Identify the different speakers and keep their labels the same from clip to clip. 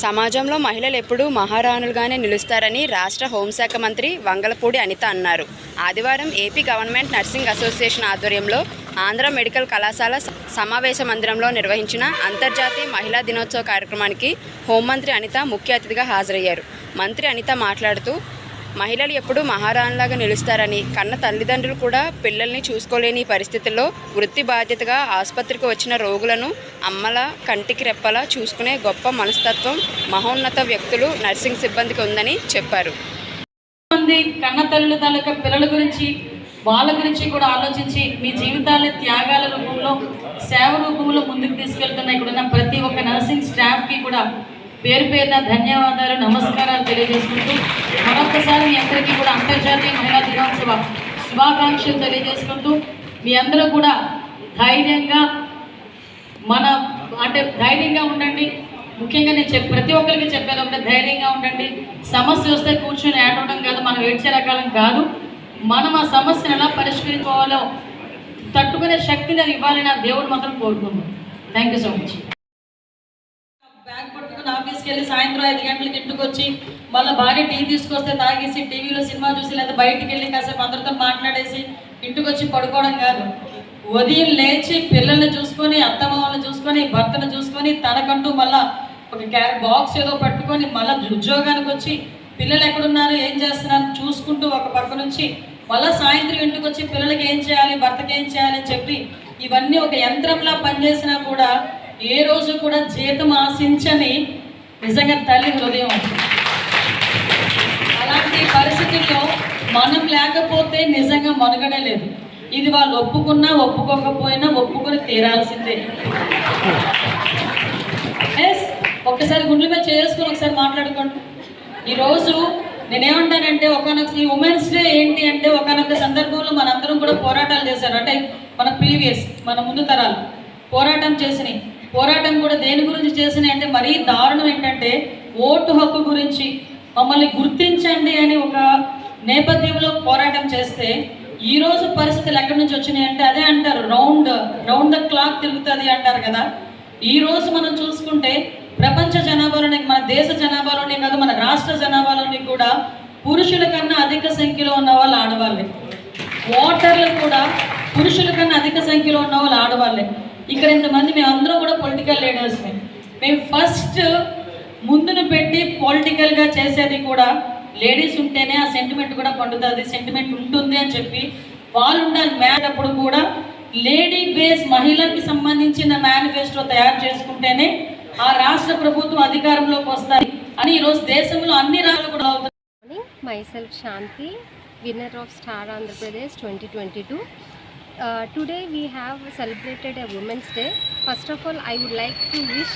Speaker 1: సమాజంలో మహిళలు ఎప్పుడూ మహారాణులుగానే నిలుస్తారని రాష్ట్ర హోంశాఖ మంత్రి వంగలపూడి అనిత అన్నారు. ఆదివారం ఏపీ గవర్నమెంట్ నర్సింగ్ అసోసియేషన్ ఆధ్వర్యంలో ఆంధ్ర మెడికల్ కళాశాల సమావేశ మందిరంలో నిర్వహించిన అంతర్జాతీయ మహిళా దినోత్సవ కార్యక్రమానికి హోంమంత్రి అనిత ముఖ్య అతిథిగా హాజరయ్యారు. మంత్రి అనిత మాట్లాడుతూ మహిళలు ఎప్పుడూ మహారాణులాగా నిలుస్తారని కన్న తల్లిదండ్రులు కూడా పిల్లల్ని చూసుకోలేని పరిస్థితుల్లో వృత్తి బాధ్యతగా ఆసుపత్రికి వచ్చిన రోగులను అమ్మల కంటికి రెప్పలా చూసుకునే గొప్ప మనస్తత్వం మహోన్నత వ్యక్తులు నర్సింగ్ సిబ్బందికి ఉందని చెప్పారు.
Speaker 2: మంది కన్న తల్లిదండ్రుల పిల్లల గురించి వాళ్ళ గురించి కూడా ఆలోచించి మీ జీవితాన్ని త్యాగాల రూపంలో సేవ రూపంలో ముందుకు తీసుకెళ్తున్న ఇక్కడ ప్రతి ఒక్క నర్సింగ్ స్టాఫ్కి కూడా పేరు పేరున ధన్యవాదాలు నమస్కారాలు తెలియజేసుకుంటూ మరొకసారి మీ అందరికీ కూడా అంతర్జాతీయ మహిళా దినోత్సవ శుభాకాంక్షలు తెలియజేసుకుంటూ మీ అందరూ కూడా ధైర్యంగా మన అంటే ధైర్యంగా ఉండండి. ముఖ్యంగా నేను చెప్ ప్రతి ఒక్కరికి చెప్పేది ఒకటే ధైర్యంగా ఉండండి. సమస్య వస్తే కూర్చొని ఏడవడం కాదు మనం ఏడ్చే రకాలం కాదు. మనం ఆ సమస్యను ఎలా పరిష్కరించుకోవాలో తట్టుకునే శక్తిని అది ఇవ్వాలని నా దేవుడు మాత్రం కోరుకుందాం థ్యాంక్ యూ సో మచ్ పొద్దున్న ఆఫీస్కి వెళ్ళి సాయంత్రం ఐదు గంటలకు ఇంటికి వచ్చి మళ్ళీ భార్య టీ తీసుకొస్తే తాగేసి టీవీలో సినిమా చూసి లేదా బయటికి వెళ్ళి కాసేపు అందరితో మాట్లాడేసి ఇంటికి వచ్చి పడుకోవడం కాదు. ఉదయం లేచి పిల్లల్ని చూసుకొని అత్తమామల్ని చూసుకొని భర్తను చూసుకొని తనకంటూ మళ్ళీ ఒక క్యా బాక్స్ ఏదో పట్టుకొని మళ్ళీ ఉద్యోగానికి వచ్చి పిల్లలు ఎక్కడున్నారు ఏం చేస్తున్నారు చూసుకుంటూ ఒక పక్క నుంచి మళ్ళీ సాయంత్రం ఇంటికి వచ్చి పిల్లలకి ఏం చేయాలి భర్తకి ఏం చేయాలి అని చెప్పి ఇవన్నీ ఒక యంత్రంలా పనిచేసినా కూడా ఏ రోజు కూడా జీతం ఆశించని నిజంగా తల్లి హృదయం. అలాంటి పరిస్థితుల్లో మనం లేకపోతే నిజంగా మనుగడే లేదు. ఇది వాళ్ళు ఒప్పుకున్నా ఒప్పుకోకపోయినా ఒప్పుకొని తీరాల్సిందే. ఎస్ ఒక్కసారి గుండెల మీద చేసుకొని ఒకసారి మాట్లాడుకోండి. ఈరోజు నేనేమంటానంటే ఒకనొక ఈ ఉమెన్స్ డే ఏంటి అంటే ఒకనొక సందర్భంలో మనందరం కూడా పోరాటాలు చేశారు. అంటే మన ప్రీవియస్ మన ముందు తరాలు పోరాటం చేసినాయి పోరాటం కూడా దేని గురించి చేసినాయి అంటే మరీ దారుణం ఏంటంటే ఓటు హక్కు గురించి. మమ్మల్ని గుర్తించండి అని ఒక నేపథ్యంలో పోరాటం చేస్తే ఈ రోజు పరిస్థితులు ఎక్కడి నుంచి వచ్చినాయి అంటే అదే అంటారు రౌండ్ రౌండ్ ద క్లాక్ తిరుగుతుంది అంటారు కదా. ఈ రోజు మనం చూసుకుంటే ప్రపంచ జనాభాలోనే మన దేశ జనాభాలోనే కాదు మన రాష్ట్ర జనాభాలోని కూడా పురుషుల కన్నా అధిక సంఖ్యలో ఉన్న వాళ్ళు ఆడవాళ్ళే. ఓటర్లు కూడా పురుషుల కన్నా అధిక సంఖ్యలో ఉన్న వాళ్ళు ఆడవాళ్ళే. ఇక్కడ ఇంతమంది మేమందరం కూడా పొలిటికల్ లీడర్స్ని మేము ఫస్ట్ ముందును పెట్టి పొలిటికల్గా చేసేది కూడా లేడీస్ ఉంటేనే ఆ సెంటిమెంట్ కూడా పండుతుంది సెంటిమెంట్ ఉంటుంది అని చెప్పి వాళ్ళు ఉండాలి మ్యాడప్పుడు కూడా లేడీ బేస్ మహిళకి సంబంధించిన మేనిఫెస్టో తయారు చేసుకుంటేనే ఆ రాష్ట్ర ప్రభుత్వం అధికారంలోకి వస్తాయి. అని ఈరోజు దేశంలో అన్ని రాష్ట్రాలు కూడా అవుతుంది
Speaker 3: morning. Myself shanti winner of star andhra pradesh 2022 uh, today we have celebrated a women's day first of all i would like to wish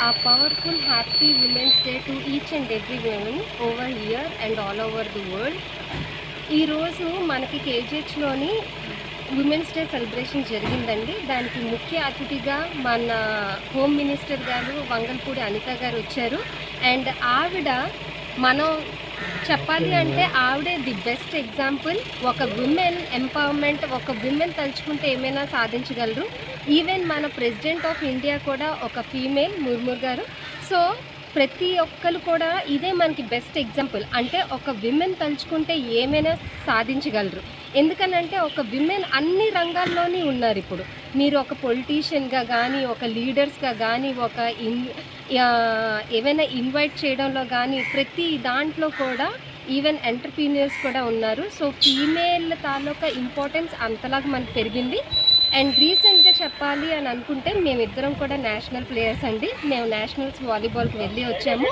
Speaker 3: a powerful happy women's day to each and every woman over here and all over the world ఈరోజు మనకి కేజీహెచ్లోని women's day celebration జరిగిందండి దానికి ముఖ్య అతిథిగా మన home minister గారు వంగల్పూడి అనిత గారు వచ్చారు అండ్ ఆవిడ మనం చెప్పాలి అంటే ఆవిడే ది బెస్ట్ ఎగ్జాంపుల్ ఒక విమెన్ ఎంపవర్మెంట్ ఒక విమెన్ తలుచుకుంటే ఏమైనా సాధించగలరు. ఈవెన్ మన ప్రెసిడెంట్ ఆఫ్ ఇండియా కూడా ఒక ఫీమేల్ ముర్ముర్ గారు. సో ప్రతి ఒక్కరు కూడా ఇదే మనకి బెస్ట్ ఎగ్జాంపుల్ అంటే ఒక విమెన్ తలుచుకుంటే ఏమైనా సాధించగలరు. ఎందుకనంటే ఒక విమెన్ అన్ని రంగాల్లోని ఉన్నారు ఇప్పుడు. మీరు ఒక పొలిటీషియన్గా కానీ ఒక లీడర్స్గా కానీ ఒక ఇన్ ఏమైనా ఇన్వైట్ చేయడంలో కానీ ప్రతి దాంట్లో కూడా ఈవెన్ ఎంటర్ప్రీనియర్స్ కూడా ఉన్నారు. సో ఫీమేల్ తాలూకా ఇంపార్టెన్స్ అంతలాగా మనకు పెరిగింది. అండ్ రీసెంట్గా చెప్పాలి అని అనుకుంటే మేమిద్దరం కూడా నేషనల్ ప్లేయర్స్ అండి. మేము నేషనల్స్ వాలీబాల్కి వెళ్ళి వచ్చాము.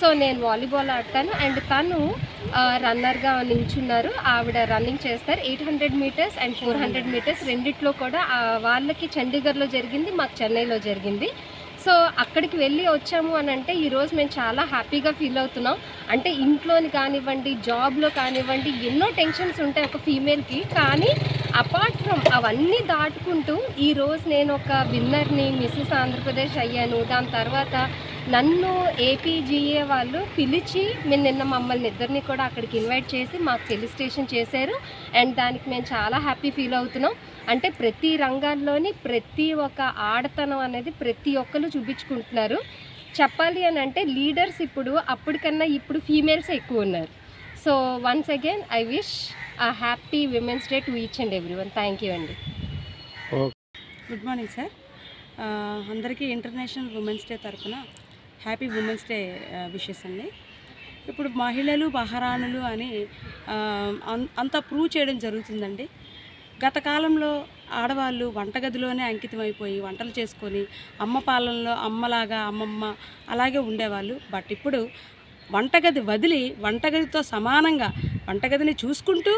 Speaker 3: సో నేను వాలీబాల్ ఆడతాను. అండ్ తను రన్నర్గా నిల్చున్నారు. ఆవిడ రన్నింగ్ చేస్తారు. Eight hundred metres and four hundred metres రెండిట్లో కూడా వాళ్ళకి చండీగఢ్లో జరిగింది మాకు చెన్నైలో జరిగింది. సో అక్కడికి వెళ్ళి వచ్చాము అని అంటే ఈరోజు మేము చాలా హ్యాపీగా ఫీల్ అవుతున్నాం. అంటే ఇంట్లోని కానివ్వండి జాబ్లో కానివ్వండి ఎన్నో టెన్షన్స్ ఉంటాయి ఒక ఫీమేల్కి కానీ అపార్ట్ అవన్నీ దాటుకుంటూ ఈరోజు నేను ఒక విన్నర్ని మిస్సెస్ ఆంధ్రప్రదేశ్ అయ్యాను. దాని తర్వాత నన్ను ఏపీజీఏ వాళ్ళు పిలిచి మేము నిన్న మమ్మల్ని ఇద్దరిని కూడా అక్కడికి ఇన్వైట్ చేసి మాకు ఫెలిసిటేషన్ చేశారు. అండ్ దానికి మేము చాలా హ్యాపీ ఫీల్ అవుతున్నాం. అంటే ప్రతి రంగాల్లోని ప్రతి ఒక్క ఆడతనం అనేది ప్రతి ఒక్కరు చూపించుకుంటున్నారు. చెప్పాలి అని అంటే లీడర్స్ ఇప్పుడు అప్పటికన్నా ఇప్పుడు ఫీమేల్స్ ఎక్కువ ఉన్నారు. So once again I wish happy women's day to each and every one thank you అండి
Speaker 4: గుడ్ మార్నింగ్ సార్ అందరికీ ఇంటర్నేషనల్ ఉమెన్స్ డే తరఫున హ్యాపీ ఉమెన్స్ డే విషెస్ అండి. ఇప్పుడు మహిళలు మహారాణులు అని అం- అంతా ప్రూవ్ చేయడం జరుగుతుందండి. గత కాలంలో ఆడవాళ్ళు వంటగదిలోనే అంకితం అయిపోయి వంటలు చేసుకొని అమ్మ పాలనలో అమ్మలాగా అమ్మమ్మ అలాగే ఉండేవాళ్ళు. బట్ ఇప్పుడు వంటగది వదిలి వంటగదితో సమానంగా వంటగదిని చూసుకుంటూ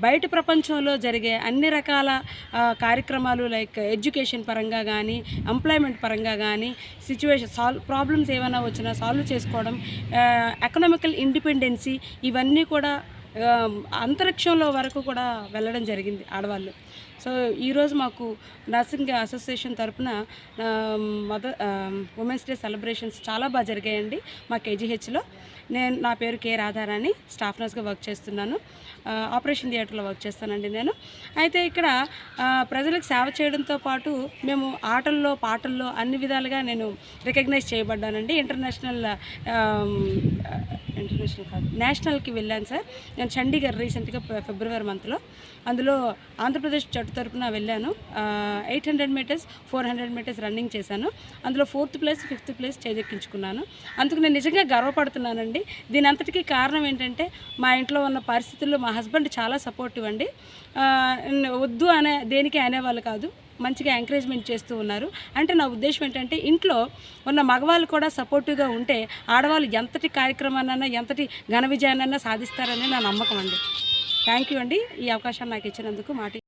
Speaker 4: బయట ప్రపంచంలో జరిగే అన్ని రకాల కార్యక్రమాలు లైక్ ఎడ్యుకేషన్ పరంగా కానీ ఎంప్లాయ్మెంట్ పరంగా కానీ సిచ్యువేషన్ సాల్వ్ ప్రాబ్లమ్స్ ఏమైనా వచ్చినా సాల్వ్ చేసుకోవడం ఎకనామికల్ ఇండిపెండెన్సీ ఇవన్నీ కూడా అంతరిక్షంలో వరకు కూడా వెళ్ళడం జరిగింది ఆడవాళ్ళు. సో ఈరోజు మాకు నర్సింగ్ అసోసియేషన్ తరపున మదర్ ఉమెన్స్ డే సెలబ్రేషన్స్ చాలా బాగా జరిగాయండి మా కేజీహెచ్లో. నేను నా పేరు కే రాధారాణి స్టాఫ్ నర్స్గా వర్క్ చేస్తున్నాను. ఆపరేషన్ థియేటర్లో వర్క్ చేస్తానండి నేను. అయితే ఇక్కడ ప్రజలకు సేవ చేయడంతో పాటు మేము ఆటల్లో పాటల్లో అన్ని విధాలుగా నేను రికగ్నైజ్ చేయబడ్డానండి. ఇంటర్నేషనల్ ఇంటర్నేషనల్ కాదు నేషనల్కి వెళ్ళాను సార్. నేను చండీగఢ్ రీసెంట్గా ఫిబ్రవరి మంత్లో. అందులో ఆంధ్రప్రదేశ్ జట్టు తరపున వెళ్ళాను. Eight hundred metres four hundred metres running చేశాను. అందులో ఫోర్త్ ప్లేస్ ఫిఫ్త్ ప్లేస్ చేజెక్కించుకున్నాను. అందుకు నేను నిజంగా గర్వపడుతున్నానండి. దీని అంతటికీ కారణం ఏంటంటే మా ఇంట్లో ఉన్న పరిస్థితుల్లో మా హస్బెండ్ చాలా సపోర్టివ్ అండి. వద్దు అనే దేనికి అనేవాళ్ళు కాదు. మంచిగా ఎంకరేజ్మెంట్ చేస్తూ ఉన్నారు. అంటే నా ఉద్దేశం ఏంటంటే ఇంట్లో ఉన్న మగవాళ్ళు కూడా సపోర్టివ్గా ఉంటే ఆడవాళ్ళు ఎంతటి కార్యక్రమాన్నైనా ఎంతటి ఘన విజయాన్నైనా సాధిస్తారని నా నమ్మకం అండి. థ్యాంక్ యూ అండి. ఈ అవకాశాన్ని నాకు ఇచ్చినందుకు మాట